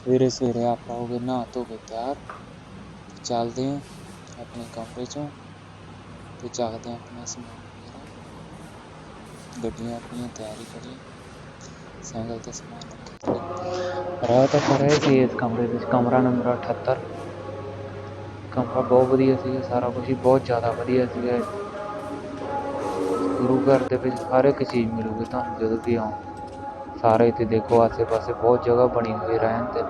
ਸਵੇਰੇ ਸਵੇਰੇ ਆਪਾਂ ਹੋ ਗਏ ਨਹਾ ਧੋ ਕੇ ਤਿਆਰ, ਚੱਲਦੇ ਹਾਂ ਆਪਣੇ ਕਮਰੇ ਚੋਂ ਤੇ ਚੱਕਦੇ ਹਾਂ ਆਪਣਾ ਸਮਾਨ ਗੱਡੀਆਂ ਆਪਣੀਆਂ ਤਿਆਰੀ ਕਰੀਏ, ਸਾਈਕਲ ਤੇ ਸਮਾਨ ਰੱਖੇ ਰਾਤ ਆਪਾਂ ਰਹੇ ਸੀ ਇਸ ਕਮਰੇ ਵਿੱਚ, ਕਮਰਾ ਨੰਬਰ 78 ਕਮਰਾ ਬਹੁਤ ਵਧੀਆ ਸੀਗਾ, ਸਾਰਾ ਕੁਝ ਹੀ ਬਹੁਤ ਜ਼ਿਆਦਾ ਵਧੀਆ ਸੀਗਾ। ਗੁਰੂ ਘਰ ਦੇ ਵਿੱਚ ਹਰ ਇੱਕ ਚੀਜ਼ ਮਿਲੂਗੀ ਤੁਹਾਨੂੰ ਜਦੋਂ ਵੀ ਆਓ ਸਾਰੇ ਇੱਥੇ ਦੇਖੋ ਆਸੇ ਪਾਸੇ ਬਹੁਤ ਜਗ੍ਹਾ ਬਣੀ ਹੋਈ ਰਹਿਣ ਤੇ।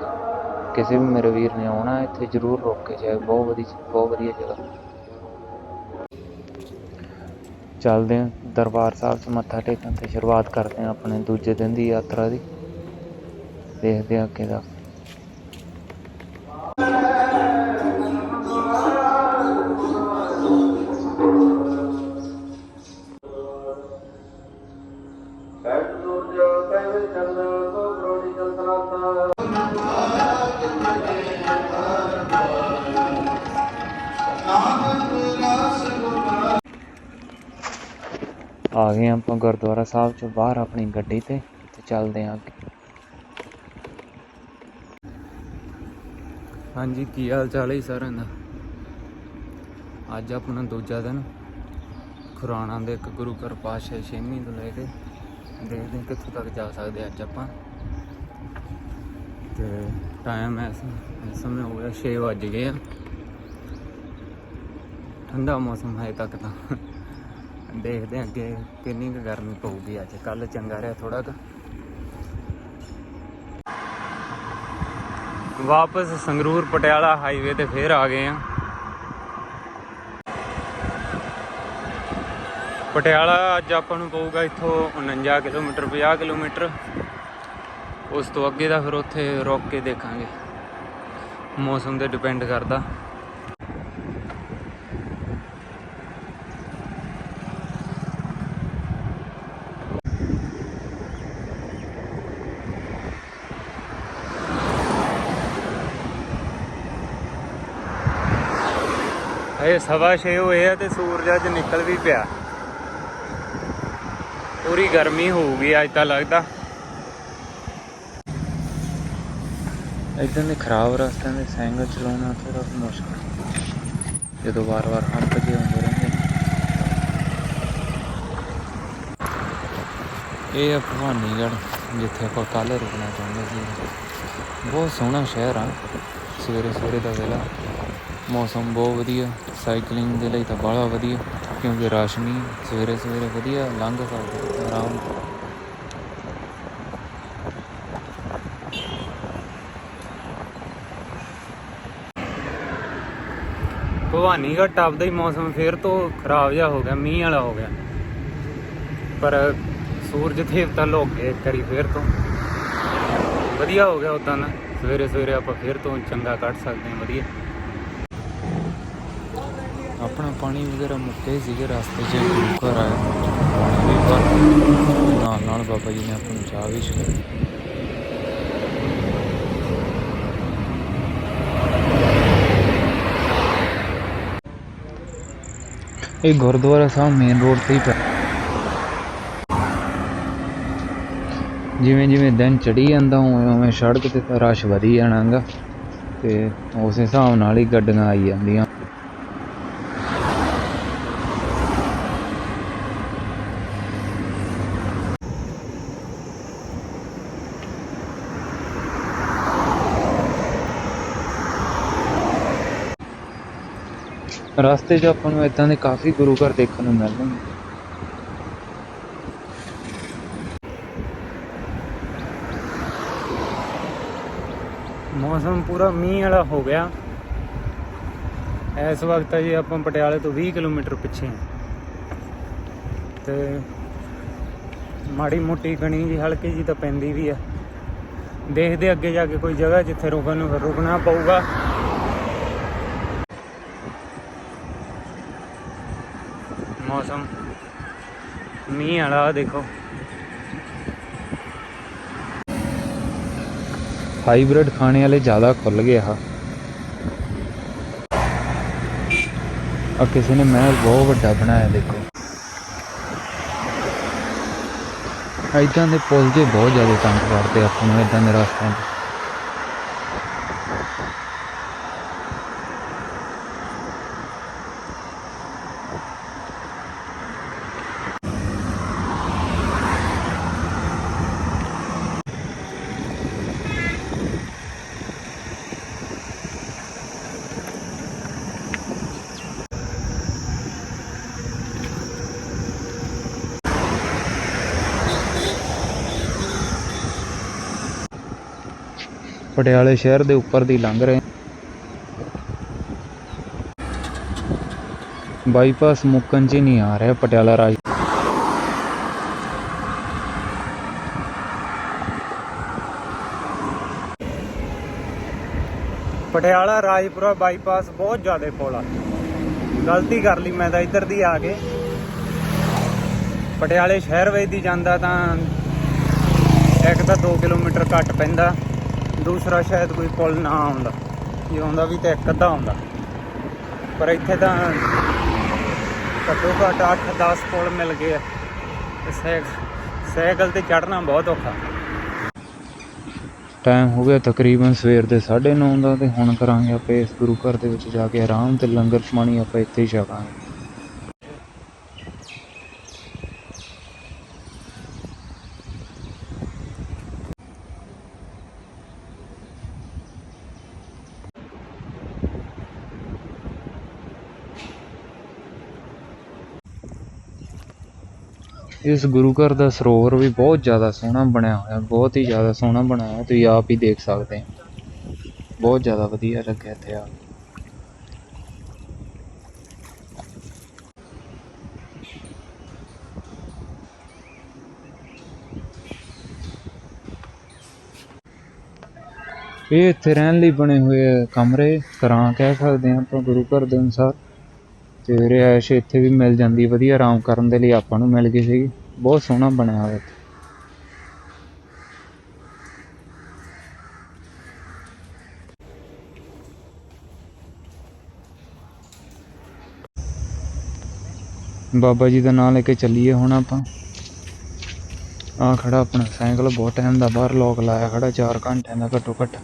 ਕਿਸੇ ਵੀ ਮੇਰੇ ਵੀਰ ਨੇ ਆਉਣਾ, ਇੱਥੇ ਜ਼ਰੂਰ ਰੁਕ ਕੇ ਜਾਏ ਬਹੁਤ ਵਧੀਆ ਬਹੁਤ ਵਧੀਆ ਜਗ੍ਹਾ। ਚੱਲਦੇ ਹਾਂ। ਦਰਬਾਰ ਸਾਹਿਬ 'ਚ ਮੱਥਾ ਟੇਕਣ ਤੇ ਸ਼ੁਰੂਆਤ ਕਰਦੇ ਹਾਂ ਆਪਣੇ ਦੂਜੇ ਦਿਨ ਦੀ ਯਾਤਰਾ ਦੀ। ਦੇਖਦੇ ਹਾਂ ਅੱਗੇ ਦਾ। ਆ ਗਏ ਆਪਾਂ ਗੁਰਦੁਆਰਾ ਸਾਹਿਬ ਚੋਂ ਬਾਹਰ ਆਪਣੀ ਗੱਡੀ ਤੇ ਤੇ ਚੱਲਦੇ ਹਾਂ ਅੱਗੇ। ਹਾਂਜੀ, ਕੀ ਹਾਲ ਚਾਲ ਹੈ ਸਾਰਿਆਂ ਦਾ? ਅੱਜ ਆਪਣਾ ਦੂਜਾ ਦਿਨ। ਖੁਰਾਣਾ ਦੇ ਇੱਕ ਗੁਰੂ ਘਰ ਪਾਤਸ਼ਾਹੀ ਛੇਵੀਂ ਤੋਂ ਲੈ ਕੇ ਦੇਖਦੇ ਹਾਂ ਕਿੱਥੋਂ ਤੱਕ ਜਾ ਸਕਦੇ ਅੱਜ ਆਪਾਂ। ਤੇ ਟਾਈਮ ਐ ਇਸ ਸਮੇਂ ਹੋ ਗਿਆ 6 ਵੱਜ ਗਏ ਆ। ਠੰਡਾ ਮੌਸਮ ਹੈ ਤੱਕ ਤਾਂ। ਦੇਖਦੇ ਹਾਂ ਅੱਗੇ ਕਿੰਨੀ ਕੁ ਗਰਮੀ ਪਊਗੀ ਅੱਜ। ਕੱਲ ਚੰਗਾ ਰਿਹਾ ਥੋੜਾ ਕੁ। ਵਾਪਸ ਸੰਗਰੂਰ ਪਟਿਆਲਾ ਹਾਈਵੇ ਤੇ ਫੇਰ ਆ ਗਏ ਆ ਪਟਿਆਲਾ ਅੱਜ ਆਪਾਂ ਨੂੰ ਪਊਗਾ ਇੱਥੋਂ 49 ਕਿਲੋਮੀਟਰ 50 ਕਿਲੋਮੀਟਰ। ਉਸ ਤੋਂ ਅੱਗੇ ਦਾ ਫਿਰ ਉੱਥੇ ਰੁਕ ਕੇ ਦੇਖਾਂਗੇ। ਮੌਸਮ ਤੇ ਡਿਪੈਂਡ ਕਰਦਾ। ਇਹ ਸਵਾ ਛੇ ਹੋਏ ਆ ਤੇ ਸੂਰਜ ਅੱਜ ਨਿਕਲ ਵੀ ਪਿਆ। ਪੂਰੀ ਗਰਮੀ ਹੋਊਗੀ, ਅੱਜ ਤਾਂ ਲੱਗਦਾ। ਇਦਾਂ ਦੇ ਖਰਾਬ ਰਸਤਿਆਂ ਦੇ ਸਾਈਕਲ ਚਲਾਉਣਾ ਥੋੜਾ ਮੁਸ਼ਕਲ। ਜਦੋਂ ਵਾਰ-ਵਾਰ ਹੰਪ ਜੇ ਹੁੰਦੇ ਰਹਿੰਦੇ ਇਹ ਆ ਭਵਾਨੀਗੜ੍ਹ, ਜਿੱਥੇ ਆਪਾਂ ਕੱਲ ਰੁਕਣਾ ਚਾਹੁੰਦੇ ਸੀ। ਬਹੁਤ ਸੋਹਣਾ ਸ਼ਹਿਰ ਆ। ਸਵੇਰੇ ਸਵੇਰੇ ਦਾ ਵੇਲਾ। ਮੌਸਮ ਬਹੁਤ ਵਧੀਆ। ਸਾਈਕਲਿੰਗ ਦੇ ਲਈ ਤਾਂ ਬਾਹਲਾ ਵਧੀਆ, ਕਿਉਂਕਿ ਰਸ਼ ਨਹੀਂ ਸਵੇਰੇ ਸਵੇਰੇ ਵਧੀਆ ਲੰਘ ਸਕਦੇ ਆਰਾਮ ਭਵਾਨੀ ਭਵਾਨੀਗੜ੍ਹ ਟੱਪ ਹੀ ਮੌਸਮ ਫੇਰ ਤੋਂ ਖਰਾਬ ਜਿਹਾ ਹੋ ਗਿਆ, ਮੀਂਹ ਵਾਲਾ ਹੋ ਗਿਆ। ਪਰ ਸੂਰਜ ਦੇਵਤਾ ਲੁਕ ਗਏ ਇੱਕ ਫੇਰ ਤੋਂ। ਵਧੀਆ ਹੋ ਗਿਆ ਉਦਾਂ ਨਾ ਸਵੇਰੇ ਸਵੇਰੇ ਆਪਾਂ ਫੇਰ ਤੋਂ ਚੰਗਾ ਕੱਢ ਸਕਦੇ ਹਾਂ, ਵਧੀਆ। ਆਪਣਾ ਪਾਣੀ ਵਗੈਰਾ ਮੁੱਕੇ ਸੀਗੇ, ਰਸਤੇ 'ਚ ਗੁਰੂ ਘਰ ਆਏ। ਪਾਣੀ ਵੀ ਪਰ ਨਾਲ ਨਾਲ ਬਾਬਾ ਜੀ ਨੇ ਆਪਾਂ ਨੂੰ ਚਾਹ ਵੀ ਛਕਾਈ। ਇਹ ਗੁਰਦੁਆਰਾ ਸਾਹਿਬ ਮੇਨ ਰੋਡ ਤੇ ਹੀ ਪਿਆ ਜਿਵੇਂ ਜਿਵੇਂ ਦਿਨ ਚੜੀ ਜਾਂਦਾ, ਉਵੇਂ ਉਵੇਂ ਸੜਕ ਤੇ ਰਸ਼ ਵਧੀ ਜਾਣਾਗਾ। ਤੇ ਉਸ ਹਿਸਾਬ ਨਾਲ ਹੀ ਗੱਡੀਆਂ ਆਈ ਜਾਂਦੀਆਂ। ਰਸਤੇ 'ਚ ਆਪਾਂ ਨੂੰ ਇਦਾਂ ਦੇ ਕਾਫੀ ਗੁਰੂ ਘਰ ਦੇਖਣ ਨੂੰ ਮਿਲਦੇ ਨੇ। ਮੌਸਮ ਪੂਰਾ ਮੀਂਹ ਵਾਲਾ ਹੋ ਗਿਆ। ਇਸ ਵਕਤ ਜੀ ਆਪਾਂ ਪਟਿਆਲੇ ਤੋਂ 20 ਕਿਲੋਮੀਟਰ ਪਿੱਛੇ ਹਾਂ। ਤੇ ਮਾੜੀ ਮੋਟੀ ਕਣੀ ਜੀ ਹਲਕੀ ਜੀ ਤਾਂ ਪੈਂਦੀ ਵੀ ਆ। ਦੇਖਦੇ ਅੱਗੇ ਜਾ ਕੇ ਕੋਈ ਜਗ੍ਹਾ ਜਿੱਥੇ ਰੁਕਣ ਨੂੰ ਰੁਕਣਾ ਪਊਗਾ। ਮੌਸਮ। ਮੀਂਹ ਵਾਲਾ ਦੇਖੋ। ਹਾਈਬ੍ਰਿਡ ਖਾਣੇ ਵਾਲੇ ਜ਼ਿਆਦਾ ਖੁੱਲ ਗਏ ਆ। ਆ ਕਿਸੇ ਨੇ ਮਹਿਲ ਬਹੁਤ ਵੱਡਾ ਬਣਾਇਆ, ਦੇਖੋ। ਇਦਾਂ ਦੇ ਪੁੱਲ ਜੇ ਬਹੁਤ ਜ਼ਿਆਦਾ ਤੰਗ ਕਰਦੇ ਆਪਾਂ ਨੂੰ ਇਦਾਂ ਦੇ ਰਸਤਿਆਂ 'ਚ ਪਟਿਆਲੇ ਸ਼ਹਿਰ ਦੇ ਉੱਪਰ ਦੀ ਲੰਘ ਰਹੇ ਬਾਈਪਾਸ ਮੁੱਕਣ 'ਚ ਹੀ ਨਹੀਂ ਆ ਰਿਹਾ ਪਟਿਆਲਾ ਰਾਜ। ਪਟਿਆਲਾ ਰਾਜਪੁਰਾ ਬਾਈਪਾਸ ਬਹੁਤ ਜ਼ਿਆਦਾ ਪੁਲ ਆ। ਗਲਤੀ ਕਰ ਲਈ ਮੈਂ ਤਾਂ ਇੱਧਰ ਦੀ ਆ ਕੇ। ਪਟਿਆਲੇ ਸ਼ਹਿਰ ਵੇਚ ਦੀ ਜਾਂਦਾ ਤਾਂ ਇੱਕ ਤਾਂ 2 ਕਿਲੋਮੀਟਰ ਘੱਟ ਪੈਂਦਾ। ਦੂਸਰਾ ਸ਼ਾਇਦ ਕੋਈ ਪੁਲ ਨਾ ਆਉਂਦਾ। ਜੇ ਆਉਂਦਾ ਵੀ ਤਾਂ ਇੱਕ ਅੱਧਾ ਆਉਂਦਾ। ਪਰ ਇੱਥੇ ਤਾਂ ਘੱਟੋ ਘੱਟ 8-10 ਪੁਲ ਮਿਲ ਗਏ ਆ। ਸਾਈਕਲ ਤੇ ਚੜ੍ਹਨਾ ਬਹੁਤ ਔਖਾ। ਟਾਈਮ ਹੋ ਗਿਆ ਤਕਰੀਬਨ ਸਵੇਰ ਦੇ 9:30 ਦਾ ਤੇ ਹੁਣ ਕਰਾਂਗੇ ਆਪਾਂ ਇਸ ਗੁਰੂ ਘਰ ਦੇ ਵਿੱਚ ਜਾ ਕੇ ਆਰਾਮ ਤੇ ਲੰਗਰ ਪਾਣੀ ਆਪਾਂ ਇੱਥੇ ਹੀ ਛਕਾਂਗੇ। ਇਸ ਗੁਰੂ ਘਰ ਦਾ ਸਰੋਵਰ ਵੀ ਬਹੁਤ ਜ਼ਿਆਦਾ ਸੋਹਣਾ ਬਣਿਆ ਹੋਇਆ, ਬਹੁਤ ਹੀ ਜ਼ਿਆਦਾ ਸੋਹਣਾ ਬਣਾਇਆ ਤੁਸੀਂ ਆਪ ਹੀ ਦੇਖ ਸਕਦੇ ਹੋ। ਬਹੁਤ ਜ਼ਿਆਦਾ ਵਧੀਆ ਲੱਗਿਆ ਇੱਥੇ ਆ ਇਹ ਇੱਥੇ ਰਹਿਣ ਲਈ ਬਣੇ ਹੋਏ ਆ ਕਮਰੇ, ਕਰਾਂ ਕਹਿ ਸਕਦੇ ਹਾਂ ਆਪਾਂ ਗੁਰੂ ਘਰ ਦੇ ਅਨੁਸਾਰ। ਤੇ ਰਿਹਾਇਸ਼ ਇੱਥੇ ਵੀ ਮਿਲ ਜਾਂਦੀ, ਵਧੀਆ ਆਰਾਮ ਕਰਨ ਦੇ ਲਈ ਆਪਾਂ ਨੂੰ ਮਿਲ ਗਈ ਸੀਗੀ। ਬਹੁਤ ਸੋਹਣਾ ਬਣਿਆ ਹੋਇਆ ਇੱਥੇ। ਬਾਬਾ ਜੀ ਦਾ ਨਾਮ ਲੈ ਕੇ ਚੱਲੀਏ ਹੁਣ ਆਪਾਂ। ਆ ਖੜਾ ਆਪਣਾ ਸਾਈਕਲ, ਬਹੁਤ ਟਾਈਮ ਦਾ ਬਾਹਰ ਲੋਕ ਲਾਇਆ ਖੜਾ 4 ਘੰਟਿਆਂ ਦਾ ਘੱਟੋ ਘੱਟ।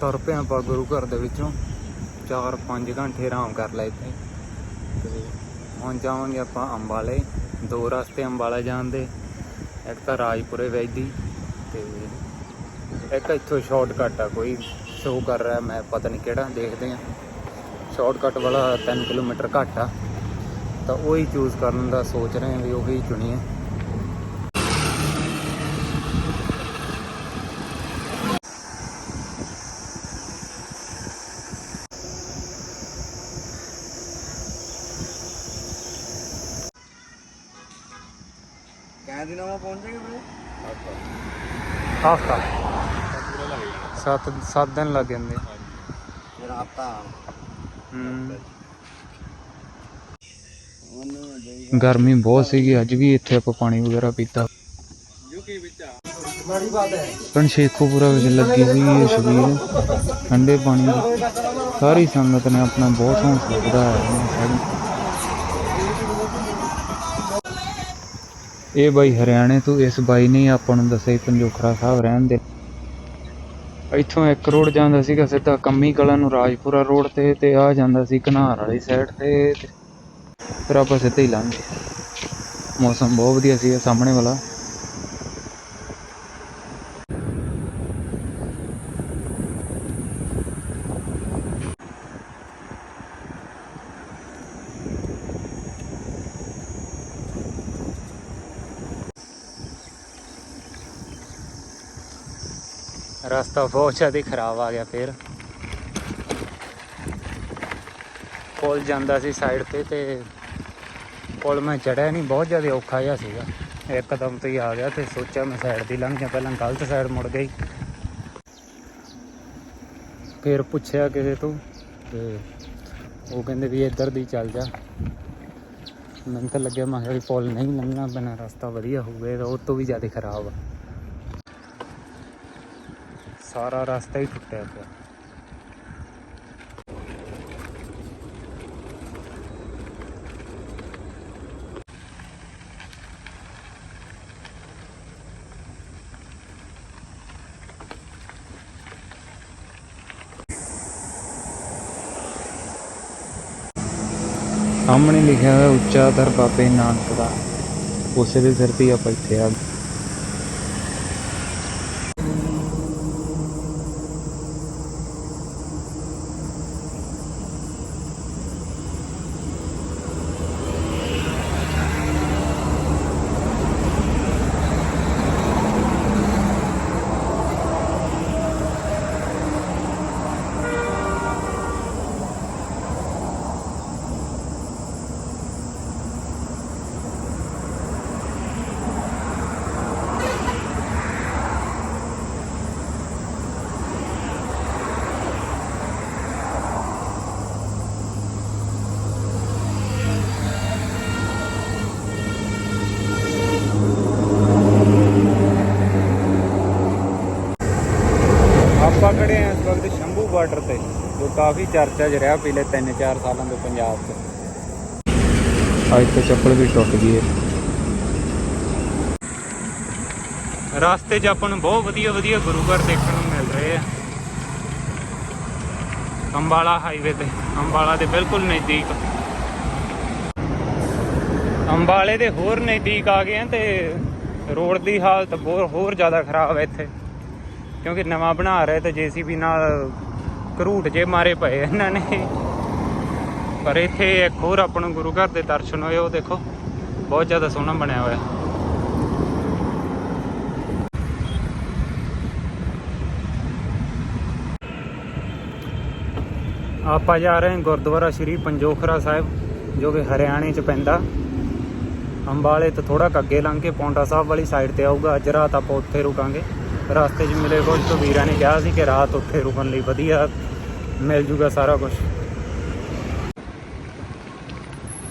ਤੁਰ ਪਏ ਆਪਾਂ ਗੁਰੂ ਘਰ ਦੇ ਵਿੱਚੋਂ। 4-5 ਘੰਟੇ ਆਰਾਮ ਕਰ ਲਏ ਇੱਥੇ। ਤੇ ਹੁਣ ਜਾਵਾਂਗੇ ਆਪਾਂ ਅੰਬਾਲੇ। ਦੋ ਰਸਤੇ ਅੰਬਾਲਾ ਜਾਣ ਦੇ। ਇੱਕ ਤਾਂ ਰਾਜਪੁਰੇ ਵੈਦੀ। ਤੇ ਇੱਕ ਇੱਥੋਂ ਸ਼ਾਰਟਕਟ ਆ, ਕੋਈ ਸ਼ੋ ਕਰ ਰਿਹਾ, ਮੈਂ ਪਤਾ ਨਹੀਂ ਕਿਹੜਾ, ਦੇਖਦੇ ਆ ਸ਼ਾਰਟਕਟ ਵਾਲਾ 3 ਕਿਲੋਮੀਟਰ ਘੱਟ ਆ। ਤਾਂ ਉਹੀ ਚੂਜ਼ ਕਰਨ ਦਾ ਸੋਚ ਰਹੇ ਹਾਂ ਵੀ ਉਹੀ ਚੁਣੀਏ। ਹਫਤਾ ਸੱਤ ਸੱਤ ਦਿਨ ਲੱਗ ਜਾਂਦੇ। ਫਿਰ ਗਰਮੀ ਬਹੁਤ ਸੀਗੀ ਅੱਜ ਵੀ ਇੱਥੇ ਆਪਾਂ ਪਾਣੀ ਵਗੈਰਾ ਪੀਤਾ। ਬੜੀ ਬਾਤ ਹੈ। ਪਿੰਡ ਸ਼ੇਖੂਪੁਰਾ ਵਿੱਚ ਲੱਗੀ ਹੋਈ ਹੈ ਛਬੀਲ ਠੰਡੇ ਪਾਣੀ ਦੀ ਸਾਰੀ ਸੰਗਤ ਨੇ ਆਪਣਾ ਬਹੁਤ ਹੌਸਲਾ ਵਧਾਇਆ। ਹੈ ਸਾਡੀ ਇਹ ਬਾਈ ਹਰਿਆਣੇ ਤੋਂ, ਇਸ ਬਾਈ ਨੇ ਆਪਾਂ ਨੂੰ ਦੱਸਿਆ ਸੀ ਪੰਜੋਖਰਾ ਸਾਹਿਬ ਰਹਿਣ ਦੇ। ਇੱਥੋਂ ਇੱਕ ਰੋਡ ਜਾਂਦਾ ਸੀਗਾ ਸਿੱਧਾ ਕੰਮੀ ਕਲਾਂ ਨੂੰ, ਰਾਜਪੁਰਾ ਰੋਡ ਤੇ ਤੇ ਆ ਜਾਂਦਾ ਸੀ ਘਨਾਰ ਵਾਲੀ ਸਾਈਡ ਤੇ ਤੇ ਫਿਰ ਆਪਾਂ ਸਿੱਧੇ ਹੀ ਲੰਘ ਗਏ। ਮੌਸਮ ਬਹੁਤ ਵਧੀਆ ਸੀ ਸਾਹਮਣੇ ਵਾਲਾ। ਰਸਤਾ ਬਹੁਤ ਜ਼ਿਆਦਾ ਖਰਾਬ ਆ ਗਿਆ ਫੇਰ। ਪੁਲ ਜਾਂਦਾ ਸੀ ਸਾਈਡ ਤੇ ਤੇ ਪੁਲ ਮੈਂ ਚੜਿਆ ਨਹੀਂ ਬਹੁਤ ਜ਼ਿਆਦਾ ਔਖਾ ਜਿਹਾ ਸੀਗਾ। ਇੱਕਦਮ ਤੋਂ ਹੀ ਆ ਗਿਆ ਤੇ ਸੋਚਿਆ ਮੈਂ ਸਾਈਡ ਦੀ ਲੰਘ ਗਿਆ ਪਹਿਲਾਂ ਗਲਤ ਸਾਈਡ ਮੁੜ ਗਈ। ਫਿਰ ਪੁੱਛਿਆ ਕਿਸੇ ਤੋਂ ਤੇ ਉਹ ਕਹਿੰਦੇ ਵੀ ਇੱਧਰ ਦੀ ਚੱਲ ਜਾ। ਮੈਨੂੰ ਤਾਂ ਲੱਗਿਆ ਮੈਂ ਕਿਹਾ ਵੀ ਪੁਲ ਨਹੀਂ ਲੰਘਣਾ ਪੈਣਾ ਰਸਤਾ ਵਧੀਆ ਹੋਊਗਾ ਇਹ ਉਹ ਤੋਂ ਵੀ ਜ਼ਿਆਦਾ ਖਰਾਬ ਆ। ਸਾਰਾ ਰਸਤਾ ਹੀ ਟੁੱਟਿਆ ਪਿਆ। ਸਾਹਮਣੇ ਲਿਖਿਆ ਹੋਇਆ ਉੱਚਾ ਦਰ ਬਾਬੇ ਨਾਨਕ ਦਾ। ਉਸੇ ਦੇ ਸਿਰ ਤੇ ਆਪਾਂ ਇੱਥੇ ਆ ਗਏ। ਕਾਫੀ ਚਰਚਾ 'ਚ ਰਿਹਾ ਪਿਛਲੇ 3-4 ਸਾਲਾਂ ਤੋਂ ਪੰਜਾਬ 'ਚ। ਅੱਜ ਤੇ ਚੱਪਲ ਵੀ ਟੁੱਟ ਗਈ ਹੈ ਰਸਤੇ 'ਚ ਆਪਾਂ ਨੂੰ ਬਹੁਤ ਵਧੀਆ ਵਧੀਆ ਗੁਰੂ ਘਰ ਦੇਖਣ ਨੂੰ ਮਿਲ ਰਹੇ ਆ। ਅੰਬਾਲਾ ਹਾਈਵੇ ਤੇ, ਅੰਬਾਲਾ ਦੇ ਬਿਲਕੁਲ ਨਜ਼ਦੀਕ। ਅੰਬਾਲੇ ਦੇ ਹੋਰ ਨਜ਼ਦੀਕ ਆ ਗਏ ਆ ਤੇ ਰੋਡ ਦੀ ਹਾਲਤ ਬਹੁਤ ਹੋਰ ਜ਼ਿਆਦਾ ਖਰਾਬ ਹੈ ਇੱਥੇ। ਕਿਉਂਕਿ ਨਵਾਂ ਬਣਾ ਰਹੇ ਤੇ ਜੀਸੀਬੀ ਨਾਲ ਘਰੂਟ ਜੇ ਮਾਰੇ ਪਏ ਇਹਨਾਂ ਨੇ। ਪਰ ਇੱਥੇ ਇੱਕ ਹੋਰ ਆਪਾਂ ਨੂੰ ਗੁਰੂ ਘਰ ਦੇ ਦਰਸ਼ਨ ਹੋਏ, ਉਹ ਦੇਖੋ, ਬਹੁਤ ਜ਼ਿਆਦਾ ਸੋਹਣਾ ਬਣਿਆ ਹੋਇਆ। ਆਪਾਂ ਜਾ ਰਹੇ ਹਾਂ ਗੁਰਦੁਆਰਾ ਸ਼੍ਰੀ ਪੰਜੋਖਰਾ ਸਾਹਿਬ, ਜੋ ਕਿ ਹਰਿਆਣੇ 'ਚ ਪੈਂਦਾ। ਅੰਬਾਲੇ ਤੋਂ ਥੋੜਾ ਅੱਗੇ ਲੰਘ ਕੇ ਪੌਂਟਾ ਸਾਹਿਬ ਵਾਲੀ ਸਾਈਡ ਤੇ ਆਊਗਾ। ਅੱਜ ਰਾਤ ਆਪਾਂ ਉੱਥੇ ਰੁਕਾਂਗੇ। ਰਸਤੇ 'ਚ ਮਿਲੇ ਕੁਝ ਤੋਂ ਵੀਰਾਂ ਨੇ ਕਿਹਾ ਸੀ ਕਿ ਰਾਤ ਉੱਥੇ ਰੁਕਣ ਲਈ ਵਧੀਆ ਮਿਲ ਜੂਗਾ ਸਾਰਾ ਕੁਝ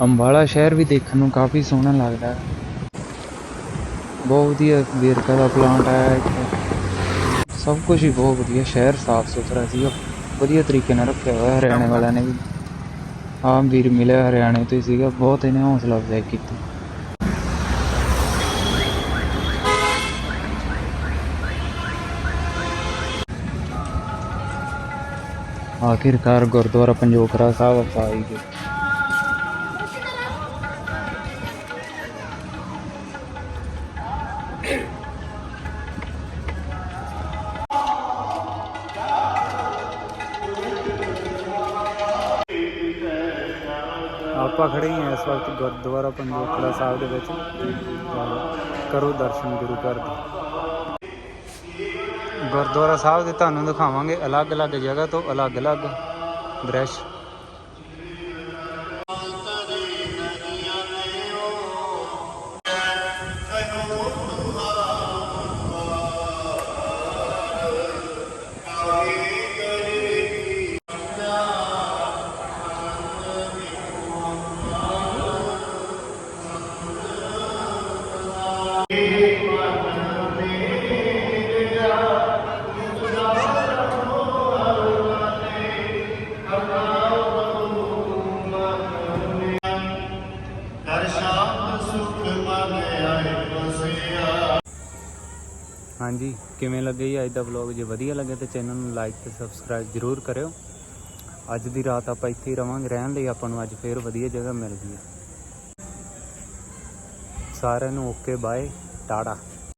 ਅੰਬਾਲਾ ਸ਼ਹਿਰ ਵੀ ਦੇਖਣ ਨੂੰ ਕਾਫੀ ਸੋਹਣਾ ਲੱਗਦਾ। ਹੈ ਬਹੁਤ ਵਧੀਆ ਵੇਰਕਾ ਦਾ ਪਲਾਂਟ ਹੈ ਇੱਥੇ। ਸਭ ਕੁਝ ਹੀ ਬਹੁਤ ਵਧੀਆ, ਸ਼ਹਿਰ ਸਾਫ਼ ਸੁਥਰਾ ਸੀਗਾ ਵਧੀਆ ਤਰੀਕੇ ਨਾਲ ਰੱਖਿਆ ਹੋਇਆ, ਹਰਿਆਣੇ ਵਾਲਿਆਂ ਨੇ ਵੀ। ਆਮ ਵੀਰ ਮਿਲਿਆ, ਹਰਿਆਣੇ ਤੋਂ ਹੀ ਸੀਗਾ। ਬਹੁਤ ਇਹਨੇ ਹੌਸਲਾ ਅਫਜ਼ਾਈ ਕੀਤੀ। ਆਖਿਰਕਾਰ ਗੁਰਦੁਆਰਾ ਪੰਜੋਖਰਾ ਸਾਹਿਬ ਆਪਾਂ ਆਈ ਗਏ। ਆਪਾਂ ਖੜੇ ਹਾਂ ਇਸ ਵਕਤ ਗੁਰਦੁਆਰਾ ਪੰਜੋਖਰਾ ਸਾਹਿਬ ਦੇ ਵਿੱਚ। ਕਰੋ ਦਰਸ਼ਨ ਗੁਰੂ ਘਰ ਦੇ। ਗੁਰਦੁਆਰਾ ਸਾਹਿਬ ਦੇ ਤੁਹਾਨੂੰ ਦਿਖਾਵਾਂਗੇ ਅਲੱਗ-ਅਲੱਗ ਜਗ੍ਹਾ ਤੋਂ ਅਲੱਗ-ਅਲੱਗ ਦ੍ਰਿਸ਼। ਕਿਵੇਂ ਲੱਗੇ ਜੀ? ਅੱਜ ਦਾ ਵਲੌਗ ਜੇ ਵਧੀਆ ਲੱਗੇ ਤਾਂ ਚੈਨਲ ਨੂੰ ਲਾਈਕ ਤੇ ਸਬਸਕ੍ਰਾਈਬ ਜ਼ਰੂਰ ਕਰਿਓ। ਅੱਜ ਦੀ ਰਾਤ ਆਪਾਂ ਇੱਥੇ ਹੀ ਰਵਾਂਗੇ। ਰਹਿਣ ਲਈ ਆਪਾਂ ਨੂੰ ਅੱਜ ਫੇਰ ਵਧੀਆ ਜਗ੍ਹਾ ਮਿਲ ਗਈ ਹੈ। ਸਾਰਿਆਂ ਨੂੰ ਓਕੇ ਬਾਏ ਟਾਟਾ।